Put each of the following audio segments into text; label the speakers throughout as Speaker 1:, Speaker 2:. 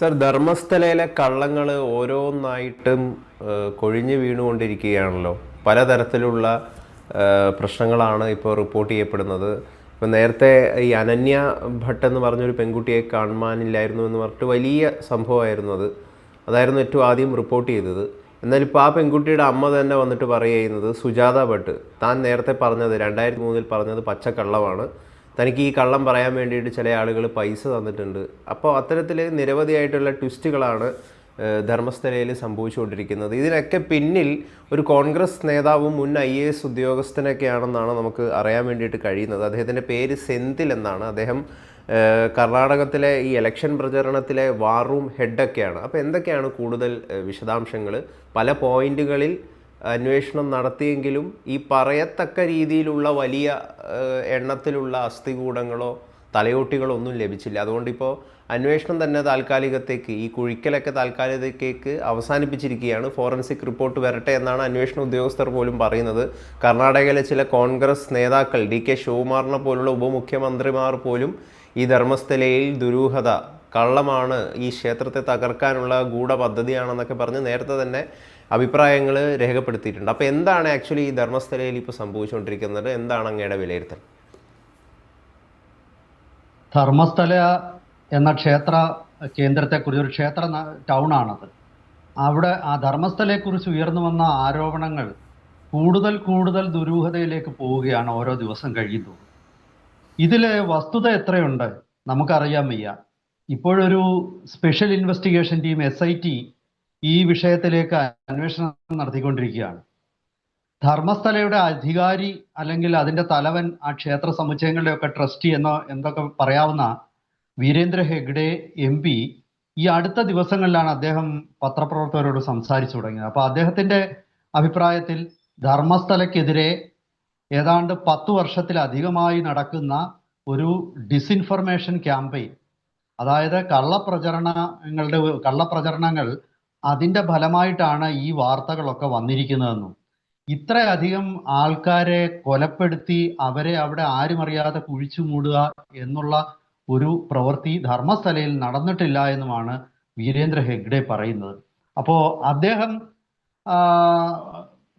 Speaker 1: Sir ധർമ്മസ്ഥലയിലെ കള്ളങ്ങൾ ഓരോന്നായിട്ടും കൊഴിഞ്ഞു വീണുകൊണ്ടിരിക്കുകയാണല്ലോ. പലതരത്തിലുള്ള പ്രശ്നങ്ങളാണ് ഇപ്പോൾ റിപ്പോർട്ട് ചെയ്യപ്പെടുന്നത്. ഇപ്പം നേരത്തെ ഈ അനന്യ ഭട്ട് എന്ന് പറഞ്ഞൊരു പെൺകുട്ടിയെ കാണാനില്ലായിരുന്നു എന്ന് പറഞ്ഞിട്ട് വലിയ സംഭവമായിരുന്നു അത്. അതായിരുന്നു ഏറ്റവും ആദ്യം റിപ്പോർട്ട് ചെയ്തത്. എന്നാൽ ഇപ്പോൾ ആ പെൺകുട്ടിയുടെ അമ്മ തന്നെ വന്നിട്ട് പറയുന്നത് സുജാത ഭട്ട്. താൻ നേരത്തെ പറഞ്ഞത് രണ്ടായിരത്തി മൂന്നിൽ പറഞ്ഞത് പച്ചക്കള്ളമാണ്. തനിക്ക് ഈ കള്ളം പറയാൻ വേണ്ടിയിട്ട് ചില ആളുകൾ പൈസ തന്നിട്ടുണ്ട്. അപ്പോൾ അത്തരത്തിൽ നിരവധിയായിട്ടുള്ള ട്വിസ്റ്റുകളാണ് ധർമ്മസ്ഥലയിൽ സംഭവിച്ചുകൊണ്ടിരിക്കുന്നത്. ഇതിനൊക്കെ പിന്നിൽ ഒരു കോൺഗ്രസ് നേതാവും മുൻ ഐ എ എസ് ഉദ്യോഗസ്ഥനൊക്കെയാണെന്നാണ് നമുക്ക് അറിയാൻ വേണ്ടിയിട്ട് കഴിയുന്നത്. അദ്ദേഹത്തിന്റെ പേര് സെന്തിൽ എന്നാണ്. അദ്ദേഹം കർണാടകത്തിലെ ഈ ഇലക്ഷൻ പ്രചരണത്തിലെ വാർ റൂം ഹെഡൊക്കെയാണ്. അപ്പോൾ എന്തൊക്കെയാണ് കൂടുതൽ വിശദാംശങ്ങൾ? പല പോയിന്റുകളിൽ അന്വേഷണം നടത്തിയെങ്കിലും ഈ പറയത്തക്ക രീതിയിലുള്ള വലിയ എണ്ണത്തിലുള്ള അസ്ഥികൂടങ്ങളോ തലയോട്ടികളോ ഒന്നും ലഭിച്ചില്ല. അതുകൊണ്ടിപ്പോൾ അന്വേഷണം തന്നെ താൽക്കാലികത്തേക്ക് ഈ കുഴിക്കലൊക്കെ താൽക്കാലികത്തേക്ക് അവസാനിപ്പിച്ചിരിക്കുകയാണ്. ഫോറൻസിക് റിപ്പോർട്ട് വരട്ടെ എന്നാണ് അന്വേഷണ ഉദ്യോഗസ്ഥർ പോലും പറയുന്നത്. കർണാടകയിലെ ചില കോൺഗ്രസ് നേതാക്കൾ ഡി കെ ശിവകുമാറിനെ പോലുള്ള ഉപമുഖ്യമന്ത്രിമാർ പോലും ഈ ധർമ്മസ്ഥലയിൽ ദുരൂഹത കള്ളമാണ് ഈ ക്ഷേത്രത്തെ തകർക്കാനുള്ള ഗൂഢപദ്ധതിയാണെന്നൊക്കെ പറഞ്ഞ് നേരത്തെ തന്നെ അഭിപ്രായങ്ങൾ രേഖപ്പെടുത്തിയിട്ടുണ്ട്. അപ്പോൾ എന്താണ് ആക്ച്വലി ഈ ധർമ്മസ്ഥലയിൽ ഇപ്പോൾ സംഭവിച്ചുകൊണ്ടിരിക്കുന്നത്? എന്താണ് അങ്ങയുടെ വിലയിരുത്തൽ?
Speaker 2: ധർമ്മസ്ഥല എന്ന ക്ഷേത്ര കേന്ദ്രത്തെക്കുറിച്ച് ഒരു ക്ഷേത്ര ആണത് അവിടെ ആ ധർമ്മസ്ഥലയെക്കുറിച്ച് ഉയർന്നു വന്ന ആരോപണങ്ങൾ കൂടുതൽ കൂടുതൽ ദുരൂഹതയിലേക്ക് പോവുകയാണ് ഓരോ ദിവസം കഴിയുന്നു ഇതിലെ വസ്തുത എത്രയുണ്ട്? നമുക്കറിയാൻ വയ്യ. ഇപ്പോഴൊരു special investigation team S I T ഈ വിഷയത്തിലേക്ക് അന്വേഷണം നടത്തിക്കൊണ്ടിരിക്കുകയാണ്. ധർമ്മസ്ഥലയുടെ അധികാരി അല്ലെങ്കിൽ അതിന്റെ തലവൻ ആ ക്ഷേത്ര സമുച്ചയങ്ങളുടെയൊക്കെ ട്രസ്റ്റി എന്നോ എന്തൊക്കെ പറയാവുന്ന വീരേന്ദ്ര ഹെഗ്ഡെ എം പി ഈ അടുത്ത ദിവസങ്ങളിലാണ് അദ്ദേഹം പത്രപ്രവർത്തകരോട് സംസാരിച്ചു തുടങ്ങിയത്. അപ്പൊ അദ്ദേഹത്തിന്റെ അഭിപ്രായത്തിൽ ധർമ്മസ്ഥലക്കെതിരെ ഏതാണ്ട് പത്ത് വർഷത്തിലധികമായി നടക്കുന്ന ഒരു ഡിസിൻഫർമേഷൻ ക്യാമ്പയിൻ അതായത് കള്ളപ്രചരണങ്ങളുടെ കള്ളപ്രചരണങ്ങൾ അതിന്റെ ഫലമായിട്ടാണ് ഈ വാർത്തകളൊക്കെ വന്നിരിക്കുന്നതെന്നും. ഇത്രയധികം ആൾക്കാരെ കൊലപ്പെടുത്തി അവരെ അവിടെ ആരും അറിയാതെ കുഴിച്ചു മൂടുക എന്നുള്ള ഒരു പ്രവൃത്തി ധർമ്മസ്ഥലയിൽ നടന്നിട്ടില്ല എന്നുമാണ് വീരേന്ദ്ര ഹെഗ്ഡെ പറയുന്നത്. അപ്പോൾ അദ്ദേഹം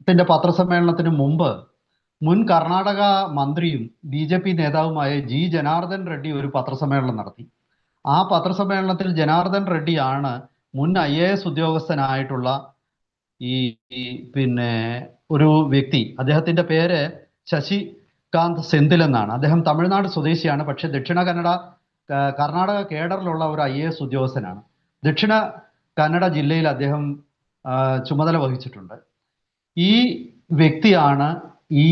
Speaker 2: ത്തിന്റെ പത്രസമ്മേളനത്തിന് മുമ്പ് മുൻ കർണാടക മന്ത്രിയും ബി ജെ പി നേതാവുമായ ജി ജനാർദ്ദൻ റെഡ്ഡി ഒരു പത്രസമ്മേളനം നടത്തി. ആ പത്രസമ്മേളനത്തിൽ ജനാർദ്ദൻ റെഡ്ഡിയാണ് മുൻ ഐ എ എസ് ഉദ്യോഗസ്ഥനായിട്ടുള്ള ഈ പിന്നെ ഒരു വ്യക്തി അദ്ദേഹത്തിന്റെ പേര് ശശികാന്ത് സെന്തിൽ എന്നാണ്. അദ്ദേഹം തമിഴ്നാട് സ്വദേശിയാണ് പക്ഷെ ദക്ഷിണ കന്നഡ കർണാടക കേഡറിലുള്ള ഒരു ഐ എ എസ് ഉദ്യോഗസ്ഥനാണ്. ദക്ഷിണ കന്നഡ ജില്ലയിൽ അദ്ദേഹം ചുമതല വഹിച്ചിട്ടുണ്ട്. ഈ വ്യക്തിയാണ് ഈ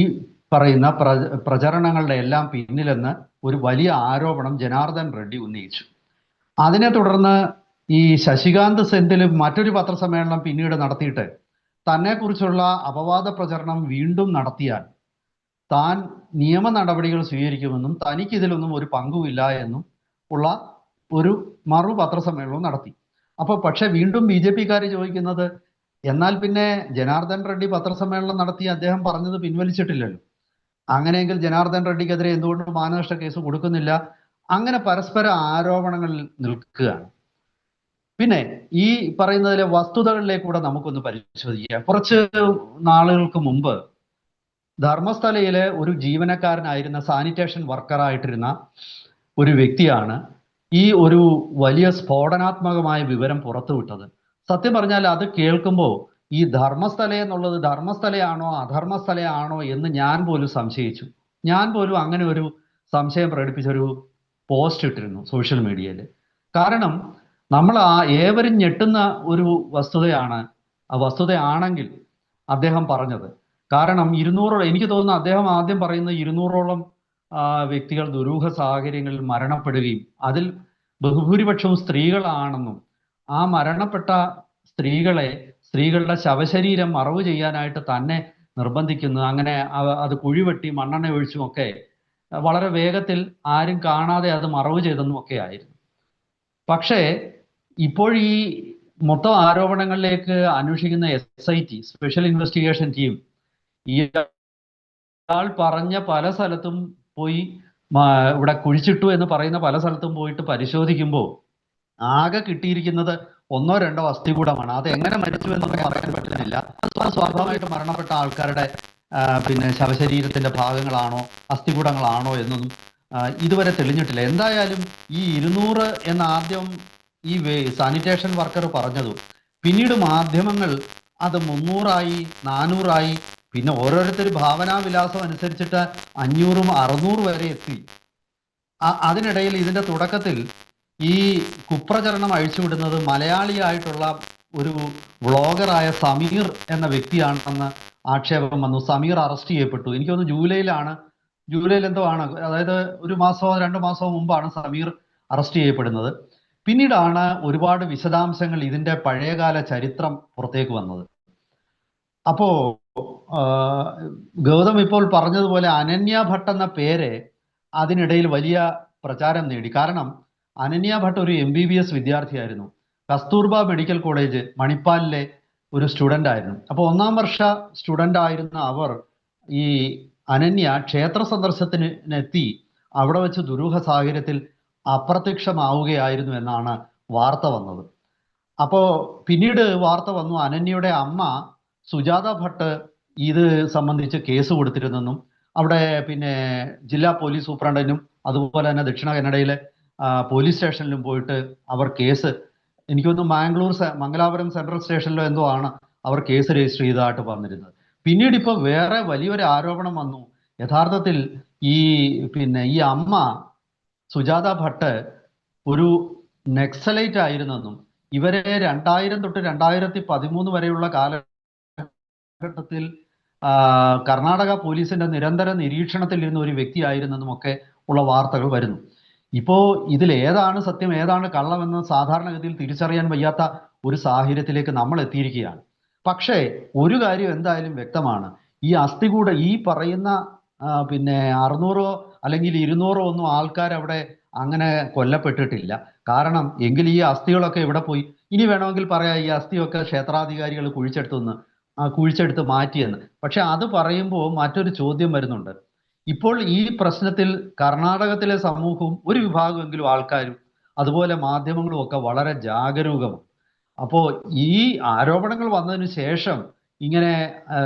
Speaker 2: പറയുന്ന പ്ര പ്രചരണങ്ങളുടെ എല്ലാം പിന്നിലെന്ന് ഒരു വലിയ ആരോപണം ജനാർദ്ദൻ റെഡ്ഡി ഉന്നയിച്ചു. അതിനെ തുടർന്ന് ഈ ശശികാന്ത് സെന്തിൽ മറ്റൊരു പത്രസമ്മേളനം പിന്നീട് നടത്തിയിട്ട് തന്നെക്കുറിച്ചുള്ള അപവാദ പ്രചരണം വീണ്ടും നടത്തിയാൽ താൻ നിയമ നടപടികൾ സ്വീകരിക്കുമെന്നും തനിക്ക് ഇതിലൊന്നും ഒരു പങ്കുമില്ല എന്നും ഉള്ള ഒരു മറു പത്രസമ്മേളനവും നടത്തി. അപ്പോൾ പക്ഷെ വീണ്ടും ബി ജെ പിക്കാർ ചോദിക്കുന്നത് എന്നാൽ പിന്നെ ജനാർദ്ദൻ റെഡ്ഡി പത്രസമ്മേളനം നടത്തി അദ്ദേഹം പറഞ്ഞത് പിൻവലിച്ചിട്ടില്ലല്ലോ. അങ്ങനെയെങ്കിൽ ജനാർദ്ദൻ റെഡ്ഡിക്കെതിരെ എന്തുകൊണ്ട് മാനനഷ്ട കേസ് കൊടുക്കുന്നില്ല. അങ്ങനെ പരസ്പര ആരോപണങ്ങളിൽ നിൽക്കുകയാണ്. പിന്നെ ഈ പറയുന്നതിലെ വസ്തുതകളിലേക്കൂടെ നമുക്കൊന്ന് പരിശോധിക്കാം. കുറച്ച് നാളുകൾക്ക് മുമ്പ് ധർമ്മസ്ഥലയിലെ ഒരു ജീവനക്കാരനായിരുന്ന സാനിറ്റേഷൻ വർക്കറായിട്ടിരുന്ന ഒരു വ്യക്തിയാണ് ഈ ഒരു വലിയ സ്ഫോടനാത്മകമായ വിവരം പുറത്തുവിട്ടത്. സത്യം പറഞ്ഞാൽ അത് കേൾക്കുമ്പോൾ ഈ ധർമ്മസ്ഥല എന്നുള്ളത് ധർമ്മസ്ഥലയാണോ അധർമ്മസ്ഥലയാണോ എന്ന് ഞാൻ പോലും സംശയിച്ചു. ഞാൻ പോലും അങ്ങനെ ഒരു സംശയം പ്രകടിപ്പിച്ചൊരു പോസ്റ്റ് ഇട്ടിരുന്നു സോഷ്യൽ മീഡിയയിൽ. കാരണം നമ്മൾ ആ ഏവരും ഞെട്ടുന്ന ഒരു വസ്തുതയാണ്. ആ വസ്തുതയാണെങ്കിൽ അദ്ദേഹം പറഞ്ഞത്. കാരണം ഇരുന്നൂറോളം എനിക്ക് തോന്നുന്നു അദ്ദേഹം ആദ്യം പറയുന്ന ഇരുന്നൂറോളം വ്യക്തികൾ ദുരൂഹ സാഹചര്യങ്ങളിൽ മരണപ്പെടുകയും അതിൽ ബഹുഭൂരിപക്ഷവും സ്ത്രീകളാണെന്നും ആ മരണപ്പെട്ട സ്ത്രീകളെ സ്ത്രീകളുടെ ശവശരീരം മറവ് ചെയ്യാനായിട്ട് തന്നെ നിർബന്ധിക്കുന്നു. അങ്ങനെ അത് കുഴിവെട്ടി മണ്ണെണ്ണ ഒഴിച്ചും ഒക്കെ വളരെ വേഗത്തിൽ ആരും കാണാതെ അത് മറവ് ചെയ്തെന്നും ഒക്കെ ആയിരുന്നു. പക്ഷേ ഇപ്പോൾ ഈ മൊത്തം ആരോപണങ്ങളിലേക്ക് അന്വേഷിക്കുന്ന S I T special investigation team ഇയാൾ പറഞ്ഞ പല സ്ഥലത്തും പോയി ഇവിടെ കുഴിച്ചിട്ടു എന്ന് പറയുന്ന പല സ്ഥലത്തും പോയിട്ട് പരിശോധിക്കുമ്പോൾ ആകെ കിട്ടിയിരിക്കുന്നത് ഒന്നോ രണ്ടോ അസ്ഥികൂടമാണ് അത് എങ്ങനെ മരിച്ചു എന്നൊന്നും പറയാൻ പറ്റുന്നില്ല. സ്വാഭാവികമായിട്ട് മരണപ്പെട്ട ആൾക്കാരുടെ പിന്നെ ശവശരീരത്തിന്റെ ഭാഗങ്ങളാണോ അസ്ഥികൂടങ്ങളാണോ എന്നൊന്നും ഇതുവരെ തെളിഞ്ഞിട്ടില്ല. എന്തായാലും ഈ ഇരുന്നൂറ് എന്ന ആദ്യം ഈ സാനിറ്റേഷൻ വർക്കർ പറഞ്ഞതും. പിന്നീട് മാധ്യമങ്ങൾ അത് മുന്നൂറായി നാനൂറായി പിന്നെ ഓരോരുത്തർ ഭാവനാവിലാസം അനുസരിച്ചിട്ട് അഞ്ഞൂറും അറുന്നൂറ് വരെ എത്തി. അതിനിടയിൽ ഇതിന്റെ തുടക്കത്തിൽ ഈ കുപ്രചരണം അഴിച്ചുവിടുന്നത് മലയാളിയായിട്ടുള്ള ഒരു വ്ളോഗറായ സമീർ എന്ന വ്യക്തിയാണെന്ന് ആക്ഷേപം വന്നു. സമീർ അറസ്റ്റ് ചെയ്യപ്പെട്ടു. എനിക്ക് തോന്നുന്നു ജൂലൈയിലാണ് ജൂലൈയിൽ എന്തോ ആണ്. അതായത് ഒരു മാസമോ രണ്ടു മാസമോ മുമ്പാണ് സമീർ അറസ്റ്റ് ചെയ്യപ്പെടുന്നത്. പിന്നീടാണ് ഒരുപാട് വിശദാംശങ്ങൾ ഇതിന്റെ പഴയകാല ചരിത്രം പുറത്തേക്ക് വന്നത്. അപ്പോ ഗൗതം ഇപ്പോൾ പറഞ്ഞതുപോലെ അനന്യ ഭട്ട് എന്ന പേര് അതിനിടയിൽ വലിയ പ്രചാരം നേടി. കാരണം അനന്യ ഭട്ട് ഒരു എം ബി ബി എസ് വിദ്യാർത്ഥിയായിരുന്നു. കസ്തൂർബ മെഡിക്കൽ കോളേജ് മണിപ്പാലിലെ ഒരു സ്റ്റുഡന്റ് ആയിരുന്നു അപ്പോൾ ഒന്നാം വർഷ സ്റ്റുഡന്റ് ആയിരുന്ന അവർ ഈ അനന്യ ക്ഷേത്ര സന്ദർശനത്തിന് എത്തി അവിടെ വെച്ച് ദുരൂഹ സാഹചര്യത്തിൽ അപ്രത്യക്ഷമാവുകയായിരുന്നു എന്നാണ് വാർത്ത വന്നത്. അപ്പോ പിന്നീട് വാർത്ത വന്നു അനന്യയുടെ അമ്മ സുജാത ഭട്ട് ഇത് സംബന്ധിച്ച് കേസ് കൊടുത്തിരുന്നെന്നും അവിടെ പിന്നെ ജില്ലാ പോലീസ് സൂപ്രണ്ടിനും അതുപോലെ തന്നെ ദക്ഷിണ കന്നഡയിലെ പോലീസ് സ്റ്റേഷനിലും പോയിട്ട് അവർ കേസ് എനിക്കൊന്ന് മാംഗ്ലൂർ മംഗലാപുരം സെൻട്രൽ സ്റ്റേഷനിലോ എന്തോ ആണ് അവർ കേസ് രജിസ്റ്റർ ചെയ്തതായിട്ട് പറഞ്ഞിരുന്നത്. പിന്നീട് ഇപ്പോൾ വേറെ വലിയൊരു ആരോപണം വന്നു. യഥാർത്ഥത്തിൽ ഈ പിന്നെ ഈ അമ്മ സുജാത ഭട്ട് ഒരു നെക്സലൈറ്റ് ആയിരുന്നെന്നും ഇവരെ രണ്ടായിരം തൊട്ട് രണ്ടായിരത്തി പതിമൂന്ന് വരെയുള്ള കാലഘട്ടത്തിൽ കർണാടക പോലീസിന്റെ നിരന്തര നിരീക്ഷണത്തിൽ ഇരുന്ന ഒരു വ്യക്തിയായിരുന്നെന്നും ഒക്കെ ഉള്ള വാർത്തകൾ വരുന്നു. ഇപ്പോ ഇതിൽ ഏതാണ് സത്യം ഏതാണ് കള്ളമെന്ന് സാധാരണഗതിയിൽ തിരിച്ചറിയാൻ വയ്യാത്ത ഒരു സാഹചര്യത്തിലേക്ക് നമ്മൾ എത്തിയിരിക്കുകയാണ്. പക്ഷേ ഒരു കാര്യം എന്തായാലും വ്യക്തമാണ്. ഈ അസ്ഥികൂട ഈ പറയുന്ന പിന്നെ അറുന്നൂറോ അല്ലെങ്കിൽ ഇരുന്നൂറോ ഒന്നും ആൾക്കാർ അവിടെ അങ്ങനെ കൊല്ലപ്പെട്ടിട്ടില്ല. കാരണം എങ്കിൽ ഈ അസ്ഥികളൊക്കെ ഇവിടെ പോയി? ഇനി വേണമെങ്കിൽ പറയാം ഈ അസ്ഥിയൊക്കെ ക്ഷേത്രാധികാരികൾ കുഴിച്ചെടുത്തുനിന്ന് കുഴിച്ചെടുത്ത് മാറ്റിയെന്ന്. പക്ഷെ അത് പറയുമ്പോൾ മറ്റൊരു ചോദ്യം വരുന്നുണ്ട്. ഇപ്പോൾ ഈ പ്രശ്നത്തിൽ കർണാടകത്തിലെ സമൂഹവും ഒരു വിഭാഗമെങ്കിലും ആൾക്കാരും അതുപോലെ മാധ്യമങ്ങളും ഒക്കെ വളരെ ജാഗരൂകമാണ്. അപ്പോൾ ഈ ആരോപണങ്ങൾ വന്നതിന് ശേഷം ഇങ്ങനെ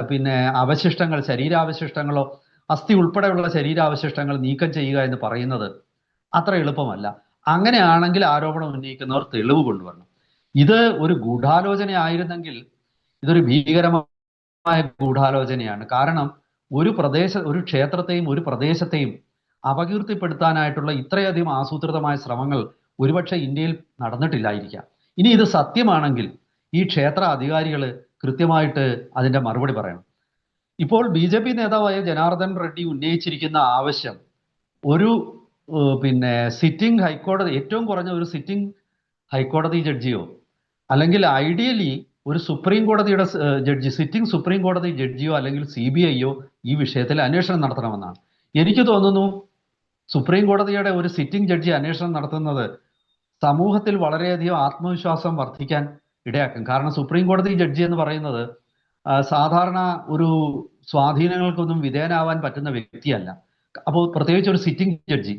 Speaker 2: പിന്നെ അവശിഷ്ടങ്ങൾ ശരീരാവശിഷ്ടങ്ങളോ അസ്ഥി ഉൾപ്പെടെയുള്ള ശരീരാവശിഷ്ടങ്ങൾ നീക്കം ചെയ്യുക എന്ന് പറയുന്നത് അത്ര എളുപ്പമല്ല. അങ്ങനെയാണെങ്കിൽ ആരോപണം ഉന്നയിക്കുന്നവർ തെളിവ് കൊണ്ടുവരണം. ഇത് ഒരു ഗൂഢാലോചന ആയിരുന്നെങ്കിൽ ഇതൊരു ഭീകരമായ ഗൂഢാലോചനയാണ്. കാരണം ഒരു പ്രദേശ ഒരു ക്ഷേത്രത്തെയും ഒരു പ്രദേശത്തെയും അപകീർത്തിപ്പെടുത്താനായിട്ടുള്ള ഇത്രയധികം ആസൂത്രിതമായ ശ്രമങ്ങൾ ഒരുപക്ഷെ ഇന്ത്യയിൽ നടന്നിട്ടില്ലായിരിക്കാം. ഇനി ഇത് സത്യമാണെങ്കിൽ ഈ ക്ഷേത്ര അധികാരികൾ കൃത്യമായിട്ട് അതിന്റെ മറുപടി പറയണം. ഇപ്പോൾ ബി ജെ പി നേതാവായ ജനാർദ്ദൻ റെഡ്ഡി ഉന്നയിച്ചിരിക്കുന്ന ആവശ്യം ഒരു പിന്നെ സിറ്റിംഗ് ഹൈക്കോടതി ഏറ്റവും കുറഞ്ഞ ഒരു സിറ്റിംഗ് ഹൈക്കോടതി ജഡ്ജിയോ അല്ലെങ്കിൽ ഐഡിയലി ഒരു സുപ്രീം കോടതിയുടെ ജഡ്ജി സിറ്റിംഗ് സുപ്രീം കോടതി ജഡ്ജിയോ അല്ലെങ്കിൽ സി ബി ഐയോ ഈ വിഷയത്തിൽ അന്വേഷണം നടത്തണമെന്നാണ്. എനിക്ക് തോന്നുന്നു സുപ്രീം കോടതിയുടെ ഒരു സിറ്റിംഗ് ജഡ്ജി അന്വേഷണം നടത്തുന്നത് സമൂഹത്തിൽ വളരെയധികം ആത്മവിശ്വാസം വർദ്ധിക്കാൻ ഇടയാക്കും. കാരണം സുപ്രീം കോടതി ജഡ്ജി എന്ന് പറയുന്നത് സാധാരണ ഒരു സ്വാധീനങ്ങൾക്കൊന്നും വിധേയനാവാൻ പറ്റുന്ന വ്യക്തിയല്ല. അപ്പോൾ പ്രത്യേകിച്ച് ഒരു സിറ്റിംഗ് ജഡ്ജി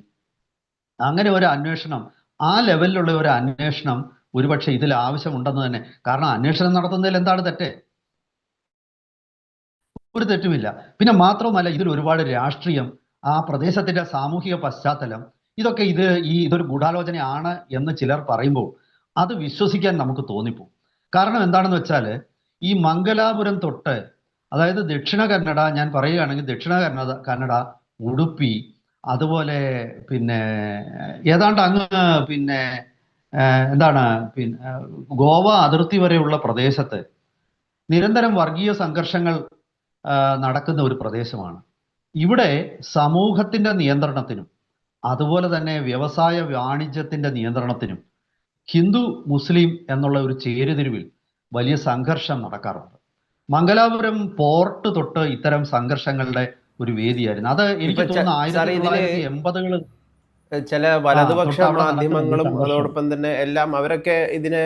Speaker 2: അങ്ങനെ ഒരു അന്വേഷണം ആ ലെവലിലുള്ള ഒരു അന്വേഷണം ഒരുപക്ഷെ ഇതിൽ ആവശ്യമുണ്ടെന്ന് തന്നെ. കാരണം അന്വേഷണം നടത്തുന്നതിൽ എന്താണ് തെറ്റ്? ഒരു തെറ്റുമില്ല. പിന്നെ മാത്രവുമല്ല ഇതിൽ ഒരുപാട് രാഷ്ട്രീയം ആ പ്രദേശത്തിന്റെ സാമൂഹിക പശ്ചാത്തലം ഇതൊക്കെ ഇത് ഈ ഇതൊരു ഗൂഢാലോചനയാണ് എന്ന് ചിലർ പറയുമ്പോൾ അത് വിശ്വസിക്കാൻ നമുക്ക് തോന്നിപ്പോകും. കാരണം എന്താണെന്ന് വെച്ചാൽ ഈ മംഗലാപുരം തൊട്ട് അതായത് ദക്ഷിണ കന്നഡ ഞാൻ പറയുകയാണെങ്കിൽ ദക്ഷിണ കന്നഡ കന്നഡ ഉടുപ്പി അതുപോലെ പിന്നെ ഏതാണ്ട് അങ്ങ് പിന്നെ എന്താണ് പിന്നെ ഗോവ അതിർത്തി വരെയുള്ള പ്രദേശത്ത് നിരന്തരം വർഗീയ സംഘർഷങ്ങൾ നടക്കുന്ന ഒരു പ്രദേശമാണ്. ഇവിടെ സമൂഹത്തിന്റെ നിയന്ത്രണത്തിനും അതുപോലെ തന്നെ വ്യവസായ വാണിജ്യത്തിന്റെ നിയന്ത്രണത്തിനും ഹിന്ദു മുസ്ലിം എന്നുള്ള ഒരു ചേരുതിരിവിൽ വലിയ സംഘർഷം നടക്കാറുണ്ട്. മംഗലാപുരം പോർട്ട് തൊട്ട് ഇത്തരം സംഘർഷങ്ങളുടെ ഒരു വേദിയായിരുന്നു. അത് എനിക്ക് തോന്നുന്നു ആയിരത്തി തൊള്ളായിരത്തി എൺപതുകൾ
Speaker 1: ചില വലതുപക്ഷ മാധ്യമങ്ങളും അതോടൊപ്പം തന്നെ എല്ലാം അവരൊക്കെ ഇതിനെ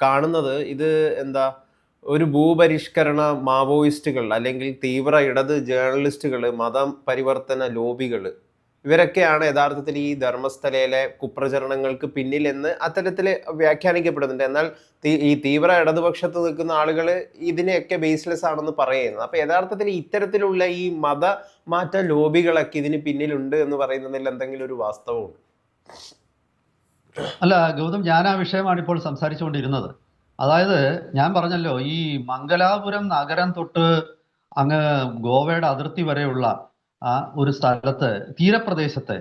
Speaker 1: കാണുന്നത് ഇത് എന്താ ഒരു ഭൂപരിഷ്കരണ മാവോയിസ്റ്റുകൾ അല്ലെങ്കിൽ തീവ്ര ഇടത് ജേർണലിസ്റ്റുകൾ മതം പരിവർത്തന ലോബികൾ ഇവരൊക്കെയാണ് യഥാർത്ഥത്തിൽ ഈ ധർമ്മസ്ഥലയിലെ കുപ്രചരണങ്ങൾക്ക് പിന്നിൽ എന്ന് അത്തരത്തിൽ വ്യാഖ്യാനിക്കപ്പെടുന്നുണ്ട്. എന്നാൽ ഈ തീവ്ര ഇടതുപക്ഷത്ത് നിൽക്കുന്ന ആളുകൾ ഇതിനെയൊക്കെ ബേസ്ലെസ് ആണെന്ന് പറയുന്നത് അപ്പൊ യഥാർത്ഥത്തിൽ ഇത്തരത്തിലുള്ള ഈ മത മാറ്റ ലോബികളൊക്കെ ഇതിന് പിന്നിലുണ്ട് എന്ന് പറയുന്നതിൽ എന്തെങ്കിലും ഒരു വാസ്തവമുണ്ട്?
Speaker 2: അല്ല ഗൗതം ഞാൻ ആ വിഷയമാണ് ഇപ്പോൾ സംസാരിച്ചുകൊണ്ടിരുന്നത്. അതായത് ഞാൻ പറഞ്ഞല്ലോ ഈ മംഗലാപുരം നഗരം തൊട്ട് അങ്ങ് ഗോവയുടെ അതിർത്തി വരെയുള്ള ആ ഒരു സ്ഥലത്ത് തീരപ്രദേശത്ത്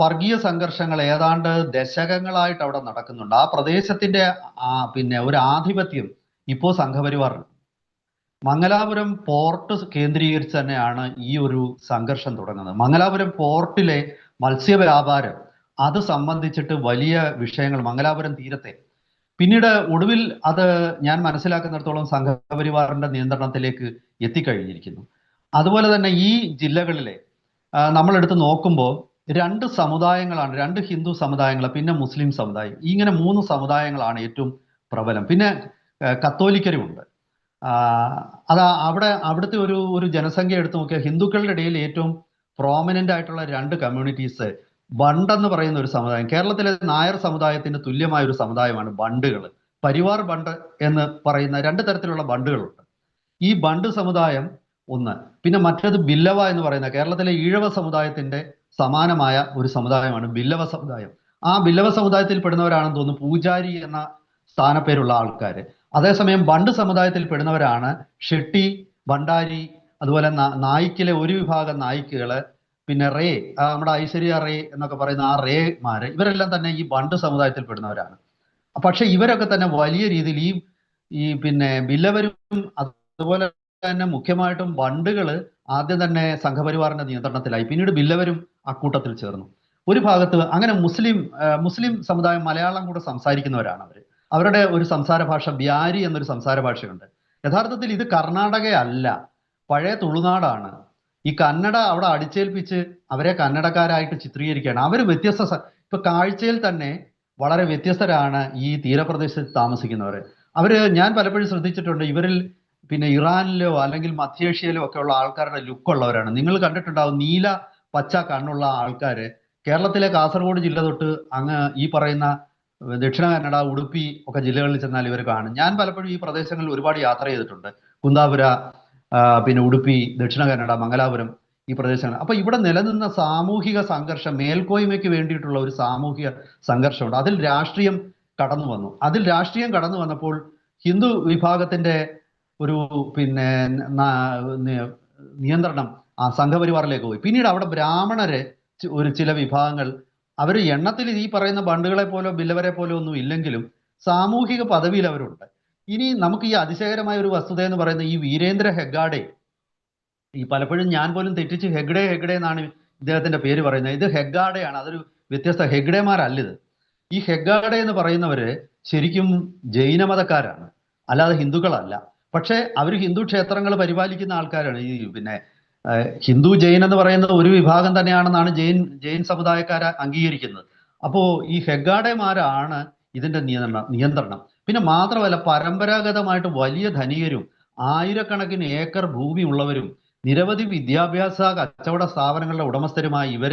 Speaker 2: വർഗീയ സംഘർഷങ്ങൾ ഏതാണ്ട് ദശകങ്ങളായിട്ട് അവിടെ നടക്കുന്നുണ്ട്. ആ പ്രദേശത്തിന്റെ പിന്നെ ഒരു ആധിപത്യം ഇപ്പോ സംഘപരിവാറിന്. മംഗലാപുരം പോർട്ട് കേന്ദ്രീകരിച്ച് തന്നെയാണ് ഈ ഒരു സംഘർഷം തുടങ്ങുന്നത്. മംഗലാപുരം പോർട്ടിലെ മത്സ്യവ്യാപാരം അത് സംബന്ധിച്ചിട്ട് വലിയ വിഷയങ്ങൾ മംഗലാപുരം തീരത്തെ. പിന്നീട് ഒടുവിൽ അത് ഞാൻ മനസ്സിലാക്കുന്നിടത്തോളം സംഘപരിവാറിന്റെ നിയന്ത്രണത്തിലേക്ക് എത്തിക്കഴിഞ്ഞിരിക്കുന്നു. അതുപോലെ തന്നെ ഈ ജില്ലകളിലെ നമ്മൾ നമ്മളെടുത്ത് നോക്കുമ്പോൾ രണ്ട് സമുദായങ്ങളാണ് രണ്ട് ഹിന്ദു സമുദായങ്ങൾ പിന്നെ മുസ്ലിം സമുദായം. ഇങ്ങനെ മൂന്ന് സമുദായങ്ങളാണ് ഏറ്റവും പ്രബലം. പിന്നെ കത്തോലിക്കരും കത്തോലിക്കരുമുണ്ട്. അതാ അവിടെ അവിടുത്തെ ഒരു ഒരു ജനസംഖ്യ എടുത്തു നോക്കിയാൽ ഹിന്ദുക്കളുടെ ഇടയിൽ ഏറ്റവും പ്രോമിനന്റ് ആയിട്ടുള്ള രണ്ട് കമ്മ്യൂണിറ്റീസ് ബണ്ട് എന്ന് പറയുന്ന ഒരു സമുദായം. കേരളത്തിലെ നായർ സമുദായത്തിന് തുല്യമായ ഒരു സമുദായമാണ് ബണ്ടുകൾ പരിവാർ ബണ്ട് എന്ന് പറയുന്ന രണ്ട് തരത്തിലുള്ള ബണ്ടുകളുണ്ട് ഈ ബണ്ട് സമുദായം ഒന്ന്. പിന്നെ മറ്റേത് ബില്ലവ എന്ന് പറയുന്ന കേരളത്തിലെ ഈഴവ സമുദായത്തിന്റെ സമാനമായ ഒരു സമുദായമാണ് ബില്ലവ സമുദായം. ആ ബില്ലവ സമുദായത്തിൽ പെടുന്നവരാണെന്ന് തോന്നുന്നു പൂജാരി എന്ന സ്ഥാനപ്പേരുള്ള ആൾക്കാർ. അതേസമയം ബണ്ട് സമുദായത്തിൽ പെടുന്നവരാണ് ഷെട്ടി ഭണ്ഡാരി അതുപോലെ നായിക്കിലെ ഒരു വിഭാഗം നായിക്കുകൾ പിന്നെ റേ നമ്മുടെ ഐശ്വര്യ റേ എന്നൊക്കെ പറയുന്ന ആ റേമാര് ഇവരെല്ലാം തന്നെ ഈ ബണ്ട് സമുദായത്തിൽ പെടുന്നവരാണ് പക്ഷെ ഇവരൊക്കെ തന്നെ വലിയ രീതിയിൽ ഈ ഈ പിന്നെ ബില്ലവരും അതുപോലെ തന്നെ മുഖ്യമായിട്ടും ബണ്ടുകൾ ആദ്യം തന്നെ സംഘപരിവാറിന്റെ നിയന്ത്രണത്തിലായി. പിന്നീട് ബില്ലവരും അക്കൂട്ടത്തിൽ ചേർന്നു. ഒരു ഭാഗത്ത് അങ്ങനെ മുസ്ലിം മുസ്ലിം സമുദായം മലയാളം കൂടെ സംസാരിക്കുന്നവരാണ് അവർ. അവരുടെ ഒരു സംസാര ഭാഷ ബ്യാരി എന്നൊരു സംസാര ഭാഷയുണ്ട്. യഥാർത്ഥത്തിൽ ഇത് കർണാടകയല്ല. പഴയ തുളുനാടാണ്. ഈ കന്നഡ അവിടെ അടിച്ചേൽപ്പിച്ച് അവരെ കന്നഡക്കാരായിട്ട് ചിത്രീകരിക്കുകയാണ്. അവർ വ്യത്യസ്ത ഇപ്പൊ കാഴ്ചയിൽ തന്നെ വളരെ വ്യത്യസ്തരാണ് ഈ തീരപ്രദേശത്ത് താമസിക്കുന്നവർ അവർ ഞാൻ പലപ്പോഴും ശ്രദ്ധിച്ചിട്ടുണ്ട് ഇവരിൽ പിന്നെ ഇറാനിലോ അല്ലെങ്കിൽ മധ്യേഷ്യയിലോ ഒക്കെ ഉള്ള ആൾക്കാരുടെ ലുക്ക് ഉള്ളവരാണ്. നിങ്ങൾ കണ്ടിട്ടുണ്ടാവും നീല പച്ച കണ്ണുള്ള ആൾക്കാര്. കേരളത്തിലെ കാസർഗോഡ് ജില്ല തൊട്ട് അങ്ങ് ഈ പറയുന്ന ദക്ഷിണ കന്നഡ ഉടുപ്പി ഒക്കെ ജില്ലകളിൽ ചെന്നാൽ ഇവർ കാണും. ഞാൻ പലപ്പോഴും ഈ പ്രദേശങ്ങളിൽ ഒരുപാട് യാത്ര ചെയ്തിട്ടുണ്ട്. കുന്താപുര പിന്നെ ഉടുപ്പി ദക്ഷിണ കന്നഡ മംഗലാപുരം ഈ പ്രദേശങ്ങൾ. അപ്പൊ ഇവിടെ നിലനിന്ന സാമൂഹിക സംഘർഷം മേൽക്കോയ്മയ്ക്ക് വേണ്ടിയിട്ടുള്ള ഒരു സാമൂഹിക സംഘർഷമുണ്ട്. അതിൽ രാഷ്ട്രീയം കടന്നു വന്നു അതിൽ രാഷ്ട്രീയം കടന്നു വന്നപ്പോൾ ഹിന്ദു വിഭാഗത്തിന്റെ ഒരു പിന്നെ നിയന്ത്രണം ആ സംഘപരിവാറിലേക്ക് പോയി. പിന്നീട് അവിടെ ബ്രാഹ്മണരെ ഒരു ചില വിഭാഗങ്ങൾ അവർ എണ്ണത്തിൽ ഈ പറയുന്ന ബണ്ടുകളെ പോലോ ബില്ലവരെ പോലോ ഒന്നും ഇല്ലെങ്കിലും സാമൂഹിക പദവിയിൽ അവരുണ്ട്. ഇനി നമുക്ക് ഈ അതിശയകരമായ ഒരു വസ്തുത എന്ന് പറയുന്നത് ഈ വീരേന്ദ്ര ഹെഗ്ഗാഡെ ഈ പലപ്പോഴും ഞാൻ പോലും തെറ്റിച്ച് ഹെഗ്ഡേ ഹെഗ്ഡേ എന്നാണ് ഇദ്ദേഹത്തിന്റെ പേര് പറയുന്നത്. ഇത് ഹെഗ്ഗാഡെയാണ് അതൊരു വ്യത്യസ്ത ഹെഗ്ഡേമാരല്ലിത്. ഈ ഹെഗ്ഗാഡെ എന്ന് പറയുന്നവര് ശരിക്കും ജൈനമതക്കാരാണ്. അല്ലാതെ ഹിന്ദുക്കളല്ല. പക്ഷേ അവർ ഹിന്ദു ക്ഷേത്രങ്ങൾ പരിപാലിക്കുന്ന ആൾക്കാരാണ്. ഈ പിന്നെ ഹിന്ദു ജൈൻ എന്ന് പറയുന്നത് ഒരു വിഭാഗം തന്നെയാണെന്നാണ് ജെയിൻ ജെയിൻ സമുദായക്കാരെ അംഗീകരിക്കുന്നത്. അപ്പോ ഈ ഹെഗാഡേമാരാണ് ഇതിന്റെ നിയന്ത്രണം നിയന്ത്രണം. പിന്നെ മാത്രമല്ല പരമ്പരാഗതമായിട്ട് വലിയ ധനികരും ആയിരക്കണക്കിന് ഏക്കർ ഭൂമി ഉള്ളവരും നിരവധി വിദ്യാഭ്യാസ കച്ചവട സ്ഥാപനങ്ങളുടെ ഉടമസ്ഥരുമായി ഇവർ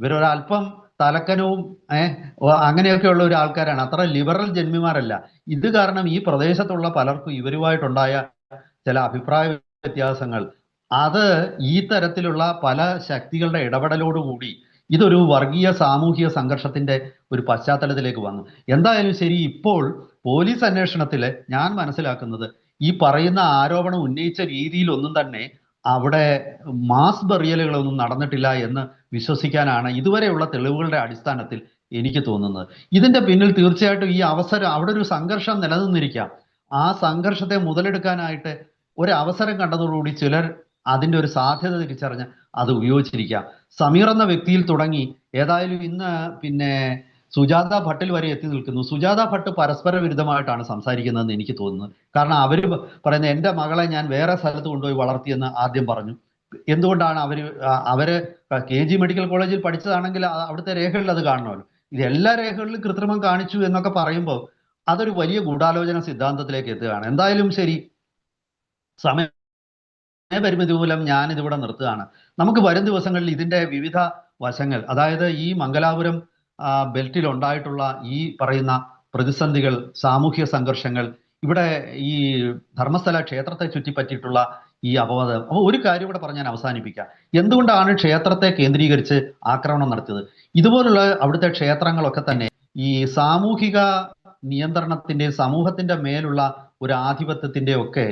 Speaker 2: ഇവരൊരല്പം തലക്കനവും അങ്ങനെയൊക്കെയുള്ള ഒരു ആൾക്കാരാണ്. അത്ര ലിബറൽ ജന്മിമാരല്ല. ഇത് കാരണം ഈ പ്രദേശത്തുള്ള പലർക്കും ഇവരുമായിട്ടുണ്ടായ ചില അഭിപ്രായ വ്യത്യാസങ്ങൾ. അത് ഈ തരത്തിലുള്ള പല ശക്തികളുടെ ഇടപെടലോടുകൂടി ഇതൊരു വർഗീയ സാമൂഹിക സംഘർഷത്തിന്റെ ഒരു പശ്ചാത്തലത്തിലേക്ക് വന്നു. എന്തായാലും ശരി ഇപ്പോൾ പോലീസ് അന്വേഷണത്തിൽ ഞാൻ മനസ്സിലാക്കുന്നത് ഈ പറയുന്ന ആരോപണം ഉന്നയിച്ച രീതിയിലൊന്നും തന്നെ അവിടെ മാസ് ബറിയലുകളൊന്നും നടന്നിട്ടില്ല എന്ന് വിശ്വസിക്കാനാണ് ഇതുവരെയുള്ള തെളിവുകളുടെ അടിസ്ഥാനത്തിൽ എനിക്ക് തോന്നുന്നത്. ഇതിന്റെ പിന്നിൽ തീർച്ചയായിട്ടും ഈ അവസരം അവിടെ ഒരു സംഘർഷം നിലനിന്നിരിക്കാം. ആ സംഘർഷത്തെ മുതലെടുക്കാനായിട്ട് ഒരു അവസരം കണ്ടതോടുകൂടി ചിലർ അതിന്റെ ഒരു സാധ്യത തിരിച്ചറിഞ്ഞ് അത് ഉപയോഗിച്ചിരിക്കാം. സമീർ എന്ന വ്യക്തിയിൽ തുടങ്ങി. ഏതായാലും ഇന്ന് പിന്നെ സുജാത ഭട്ടിൽ വരെ എത്തി നിൽക്കുന്നു. സുജാത ഭട്ട് പരസ്പര വിരുദ്ധമായിട്ടാണ് സംസാരിക്കുന്നതെന്ന് എനിക്ക് തോന്നുന്നത് കാരണം അവർ പറയുന്നത് എന്റെ മകളെ ഞാൻ വേറെ സ്ഥലത്ത് കൊണ്ടുപോയി വളർത്തിയെന്ന് ആദ്യം പറഞ്ഞു. എന്തുകൊണ്ടാണ് അവർ അവർ കെ ജി മെഡിക്കൽ കോളേജിൽ പഠിച്ചതാണെങ്കിൽ അവിടുത്തെ രേഖകളിൽ അത് കാണണമല്ലോ. ഇത് എല്ലാ രേഖകളിലും കൃത്രിമം കാണിച്ചു എന്നൊക്കെ പറയുമ്പോൾ അതൊരു വലിയ ഗൂഢാലോചന സിദ്ധാന്തത്തിലേക്ക് എത്തുകയാണ്. എന്തായാലും ശരി. സമയ പരിമിതി മൂലം ഞാൻ ഇതിവിടെ നിർത്തുകയാണ്. നമുക്ക് വരും ദിവസങ്ങളിൽ ഇതിന്റെ വിവിധ വശങ്ങൾ അതായത് ഈ മംഗലാപുരം ബെൽറ്റിൽ ഉണ്ടായിട്ടുള്ള ഈ പറയുന്ന പ്രതിസന്ധികൾ സാമൂഹ്യ സംഘർഷങ്ങൾ ഇവിടെ ഈ ധർമ്മസ്ഥല ക്ഷേത്രത്തെ ചുറ്റിപ്പറ്റിയിട്ടുള്ള ഈ അപവാദം അപ്പോൾ ഒരു കാര്യം കൂടെ പറഞ്ഞ് ഞാൻ അവസാനിപ്പിക്കാം. എന്തുകൊണ്ടാണ് ക്ഷേത്രത്തെ കേന്ദ്രീകരിച്ച് ആക്രമണം നടത്തിയത്? ഇതുപോലുള്ള അവിടുത്തെ ക്ഷേത്രങ്ങളൊക്കെ തന്നെ ഈ സാമൂഹിക നിയന്ത്രണത്തിന്റെ സമൂഹത്തിന്റെ മേലുള്ള ഒരു ആധിപത്യത്തിന്റെ ഒക്കെ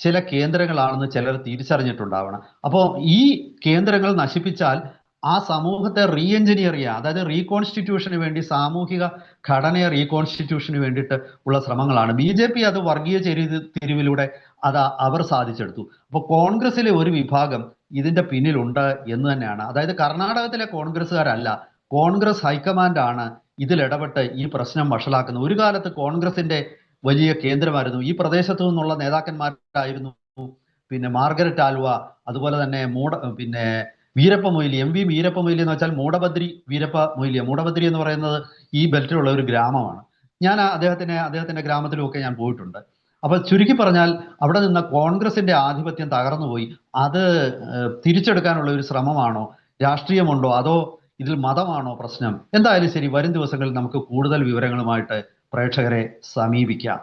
Speaker 2: ചില കേന്ദ്രങ്ങളാണെന്ന് ചിലർ തിരിച്ചറിഞ്ഞിട്ടുണ്ടാവണം. അപ്പോൾ ഈ കേന്ദ്രങ്ങൾ നശിപ്പിച്ചാൽ ആ സമൂഹത്തെ റീ എഞ്ചിനീയർ ചെയ്യുക. അതായത് റീകോൺസ്റ്റിറ്റ്യൂഷന് വേണ്ടി സാമൂഹിക ഘടനയെ റീകോൺസ്റ്റിറ്റ്യൂഷന് വേണ്ടിയിട്ട് ഉള്ള ശ്രമങ്ങളാണ്. ബി ജെ പി അത് വർഗീയ ചെരി തിരിവിലൂടെ അത് അവർ സാധിച്ചെടുത്തു. അപ്പോൾ കോൺഗ്രസിലെ ഒരു വിഭാഗം ഇതിന്റെ പിന്നിലുണ്ട് എന്ന് തന്നെയാണ്. അതായത് കർണാടകത്തിലെ കോൺഗ്രസ്സുകാരല്ല കോൺഗ്രസ് ഹൈക്കമാൻഡ് ആണ് ഇതിൽ ഇടപെട്ട് ഈ പ്രശ്നം വഷളാക്കുന്നത്. ഒരു കാലത്ത് കോൺഗ്രസിന്റെ വലിയ കേന്ദ്രമായിരുന്നു. ഈ പ്രദേശത്തു നിന്നുള്ള നേതാക്കന്മാരായിരുന്നു. പിന്നെ മാർഗരറ്റ് ആൽവ അതുപോലെ തന്നെ മൂട പിന്നെ വീരപ്പ മൊയ്ലി എം വി വീരപ്പ മൊയ്ലി എന്ന് വെച്ചാൽ മൂടബദ്രി വീരപ്പ മൊയ്ലി മൂടബദ്രി എന്ന് പറയുന്നത് ഈ ബെൽറ്റിലുള്ള ഒരു ഗ്രാമമാണ്. ഞാൻ അദ്ദേഹത്തിനെ അദ്ദേഹത്തിന് അദ്ദേഹത്തിന്റെ ഗ്രാമത്തിലുമൊക്കെ ഞാൻ പോയിട്ടുണ്ട്. അപ്പൊ ചുരുക്കി പറഞ്ഞാൽ അവിടെ നിന്ന് കോൺഗ്രസിന്റെ ആധിപത്യം തകർന്നുപോയി അത് തിരിച്ചെടുക്കാനുള്ള ഒരു ശ്രമമാണോ രാഷ്ട്രീയമുണ്ടോ അതോ ഇതിൽ മതമാണോ പ്രശ്നം? എന്തായാലും ശരി വരും ദിവസങ്ങളിൽ നമുക്ക് കൂടുതൽ വിവരങ്ങളുമായിട്ട് പ്രേക്ഷകരെ സമീപിക്കാം.